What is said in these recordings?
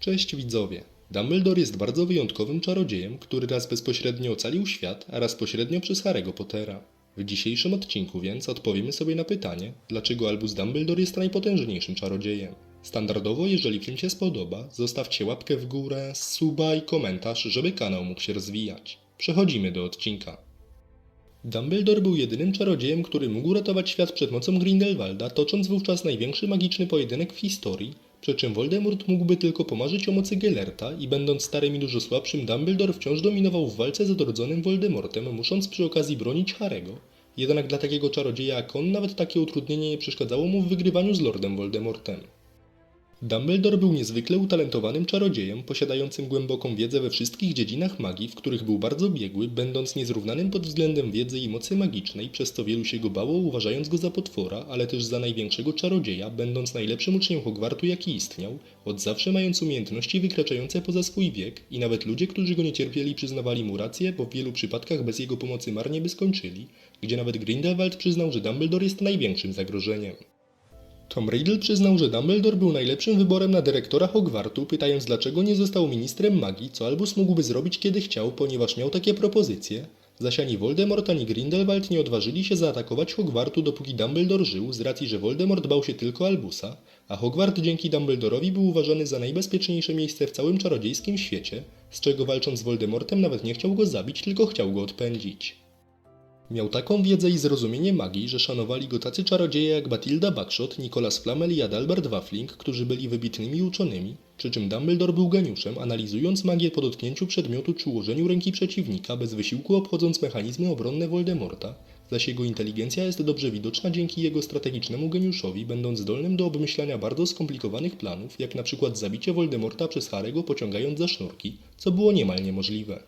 Cześć widzowie. Dumbledore jest bardzo wyjątkowym czarodziejem, który raz bezpośrednio ocalił świat, a raz pośrednio przez Harry'ego Pottera. W dzisiejszym odcinku więc odpowiemy sobie na pytanie, dlaczego Albus Dumbledore jest najpotężniejszym czarodziejem. Standardowo, jeżeli film się spodoba, zostawcie łapkę w górę, suba i komentarz, żeby kanał mógł się rozwijać. Przechodzimy do odcinka. Dumbledore był jedynym czarodziejem, który mógł ratować świat przed mocą Grindelwalda, tocząc wówczas największy magiczny pojedynek w historii, przy czym Voldemort mógłby tylko pomarzyć o mocy Gellerta i będąc starym i dużo słabszym, Dumbledore wciąż dominował w walce z odrodzonym Voldemortem, musząc przy okazji bronić Harego. Jednak dla takiego czarodzieja jak on nawet takie utrudnienie nie przeszkadzało mu w wygrywaniu z Lordem Voldemortem. Dumbledore był niezwykle utalentowanym czarodziejem, posiadającym głęboką wiedzę we wszystkich dziedzinach magii, w których był bardzo biegły, będąc niezrównanym pod względem wiedzy i mocy magicznej, przez co wielu się go bało, uważając go za potwora, ale też za największego czarodzieja, będąc najlepszym uczniem Hogwartu, jaki istniał, od zawsze mając umiejętności wykraczające poza swój wiek i nawet ludzie, którzy go nie cierpieli, przyznawali mu rację, bo w wielu przypadkach bez jego pomocy marnie by skończyli, gdzie nawet Grindelwald przyznał, że Dumbledore jest największym zagrożeniem. Tom Riddle przyznał, że Dumbledore był najlepszym wyborem na dyrektora Hogwartu, pytając dlaczego nie został ministrem magii, co Albus mógłby zrobić kiedy chciał, ponieważ miał takie propozycje. Zaś ani Voldemort, ani Grindelwald nie odważyli się zaatakować Hogwartu, dopóki Dumbledore żył, z racji, że Voldemort bał się tylko Albusa, a Hogwart dzięki Dumbledorowi był uważany za najbezpieczniejsze miejsce w całym czarodziejskim świecie, z czego walcząc z Voldemortem nawet nie chciał go zabić, tylko chciał go odpędzić. Miał taką wiedzę i zrozumienie magii, że szanowali go tacy czarodzieje jak Batilda Bagshot, Nicolas Flamel i Adalbert Waffling, którzy byli wybitnymi uczonymi, przy czym Dumbledore był geniuszem, analizując magię po dotknięciu przedmiotu czy ułożeniu ręki przeciwnika, bez wysiłku obchodząc mechanizmy obronne Voldemorta, zaś jego inteligencja jest dobrze widoczna dzięki jego strategicznemu geniuszowi, będąc zdolnym do obmyślania bardzo skomplikowanych planów, jak na przykład zabicie Voldemorta przez Harego pociągając za sznurki, co było niemal niemożliwe.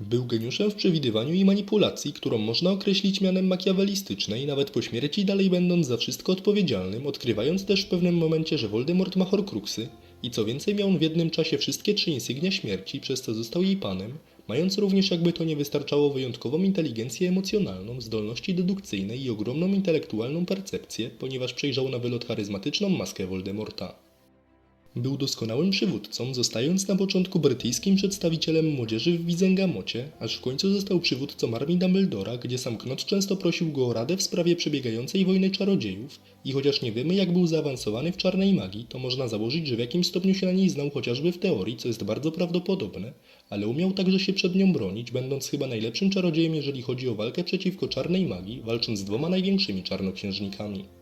Był geniuszem w przewidywaniu i manipulacji, którą można określić mianem makiawelistycznej, nawet po śmierci dalej będąc za wszystko odpowiedzialnym, odkrywając też w pewnym momencie, że Voldemort ma Horcruxy i co więcej miał on w jednym czasie wszystkie trzy insygnia śmierci, przez co został jej panem, mając również jakby to nie wystarczało wyjątkową inteligencję emocjonalną, zdolności dedukcyjne i ogromną intelektualną percepcję, ponieważ przejrzał na wylot charyzmatyczną maskę Voldemorta. Był doskonałym przywódcą, zostając na początku brytyjskim przedstawicielem młodzieży w Wizengamocie, aż w końcu został przywódcą armii Dumbledora, gdzie sam Knot często prosił go o radę w sprawie przebiegającej wojny czarodziejów i chociaż nie wiemy jak był zaawansowany w czarnej magii, to można założyć, że w jakimś stopniu się na niej znał chociażby w teorii, co jest bardzo prawdopodobne, ale umiał także się przed nią bronić, będąc chyba najlepszym czarodziejem jeżeli chodzi o walkę przeciwko czarnej magii, walcząc z dwoma największymi czarnoksiężnikami.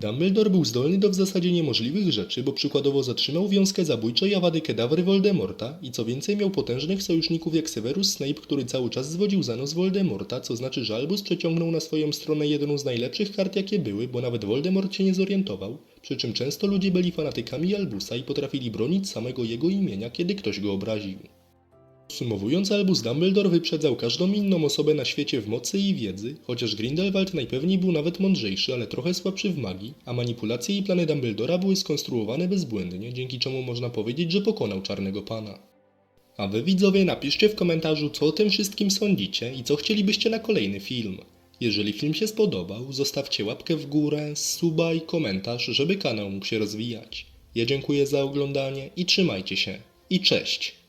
Dumbledore był zdolny do w zasadzie niemożliwych rzeczy, bo przykładowo zatrzymał wiązkę zabójczej Awady Kedawry Voldemorta i co więcej miał potężnych sojuszników jak Severus Snape, który cały czas zwodził za nos Voldemorta, co znaczy, że Albus przeciągnął na swoją stronę jedną z najlepszych kart jakie były, bo nawet Voldemort się nie zorientował, przy czym często ludzie byli fanatykami Albusa i potrafili bronić samego jego imienia, kiedy ktoś go obraził. Podsumowując, Albus Dumbledore wyprzedzał każdą inną osobę na świecie w mocy i wiedzy, chociaż Grindelwald najpewniej był nawet mądrzejszy, ale trochę słabszy w magii, a manipulacje i plany Dumbledora były skonstruowane bezbłędnie, dzięki czemu można powiedzieć, że pokonał Czarnego Pana. A wy widzowie napiszcie w komentarzu, co o tym wszystkim sądzicie i co chcielibyście na kolejny film. Jeżeli film się spodobał, zostawcie łapkę w górę, suba i komentarz, żeby kanał mógł się rozwijać. Ja dziękuję za oglądanie i trzymajcie się. I cześć!